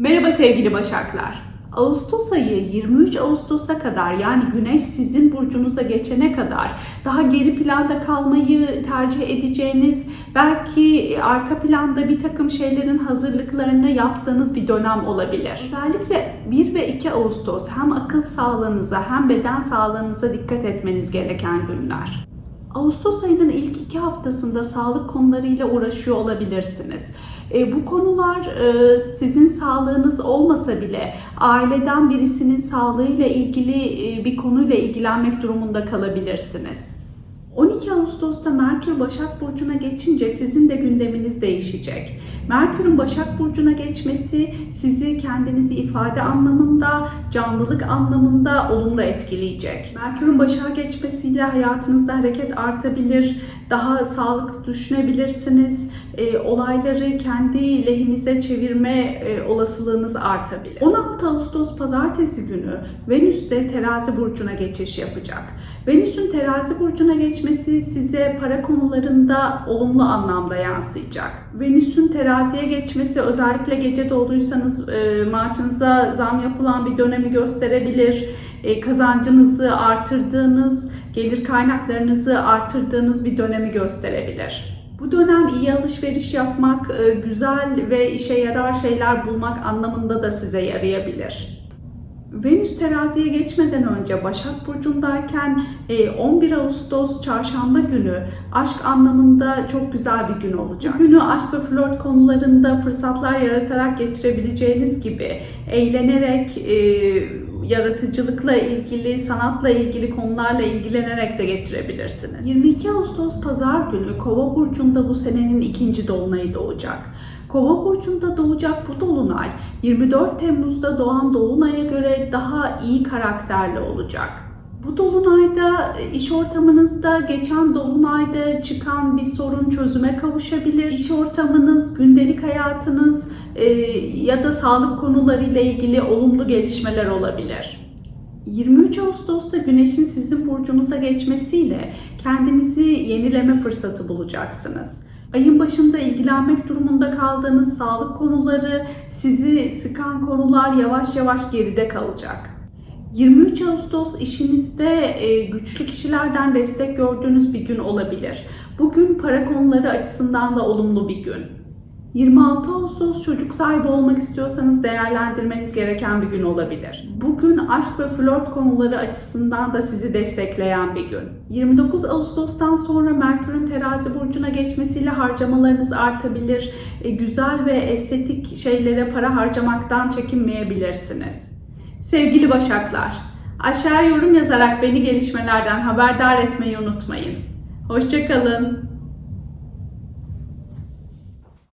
Merhaba sevgili Başaklar. Ağustos ayı 23 Ağustos'a kadar yani Güneş sizin burcunuza geçene kadar daha geri planda kalmayı tercih edeceğiniz belki arka planda bir takım şeylerin hazırlıklarını yaptığınız bir dönem olabilir. Özellikle 1 ve 2 Ağustos hem akıl sağlığınıza hem beden sağlığınıza dikkat etmeniz gereken günler. Ağustos ayının ilk iki haftasında sağlık konularıyla uğraşıyor olabilirsiniz. E, bu konular e, sizin sağlığınız olmasa bile aileden birisinin sağlığıyla ilgili e, bir konuyla ilgilenmek durumunda kalabilirsiniz. 12 Ağustos'ta Merkür Başak Burcu'na geçince sizin de gündeminiz değişecek. Merkür'ün Başak Burcu'na geçmesi sizi kendinizi ifade anlamında, canlılık anlamında olumlu etkileyecek. Merkür'ün Başak'a geçmesiyle hayatınızda hareket artabilir, daha sağlıklı düşünebilirsiniz, e, olayları kendi lehinize çevirme e, olasılığınız artabilir. 16 Ağustos Pazartesi günü Venüs de Terazi Burcu'na geçiş yapacak. Venüs'ün Terazi Burcu'na geçmesi size para konularında olumlu anlamda yansıyacak. Venüs'ün teraziye geçmesi özellikle gece doğduysanız e, maaşınıza zam yapılan bir dönemi gösterebilir. E, kazancınızı artırdığınız, gelir kaynaklarınızı artırdığınız bir dönemi gösterebilir. Bu dönem iyi alışveriş yapmak, e, güzel ve işe yarar şeyler bulmak anlamında da size yarayabilir. Venüs teraziye geçmeden önce Başak Burcu'ndayken e, 11 Ağustos çarşamba günü aşk anlamında çok güzel bir gün olacak. Günü aşk ve flört konularında fırsatlar yaratarak geçirebileceğiniz gibi eğlenerek, e, yaratıcılıkla ilgili, sanatla ilgili konularla ilgilenerek de geçirebilirsiniz. 22 Ağustos Pazar günü Kova burcunda bu senenin ikinci dolunayı doğacak. Kova burcunda doğacak bu dolunay 24 Temmuz'da doğan dolunaya göre daha iyi karakterli olacak. Bu dolunayda iş ortamınızda geçen dolunayda çıkan bir sorun çözüme kavuşabilir. İş ortamınız, gündelik hayatınız e, ya da sağlık konularıyla ilgili olumlu gelişmeler olabilir. 23 Ağustos'ta Güneş'in sizin burcunuza geçmesiyle kendinizi yenileme fırsatı bulacaksınız. Ayın başında ilgilenmek durumunda kaldığınız sağlık konuları, sizi sıkan konular yavaş yavaş geride kalacak. 23 Ağustos işinizde e, güçlü kişilerden destek gördüğünüz bir gün olabilir. Bugün para konuları açısından da olumlu bir gün. 26 Ağustos çocuk sahibi olmak istiyorsanız değerlendirmeniz gereken bir gün olabilir. Bugün aşk ve flört konuları açısından da sizi destekleyen bir gün. 29 Ağustos'tan sonra Merkür'ün terazi burcuna geçmesiyle harcamalarınız artabilir. E, güzel ve estetik şeylere para harcamaktan çekinmeyebilirsiniz. Sevgili Başaklar, aşağıya yorum yazarak beni gelişmelerden haberdar etmeyi unutmayın. Hoşçakalın.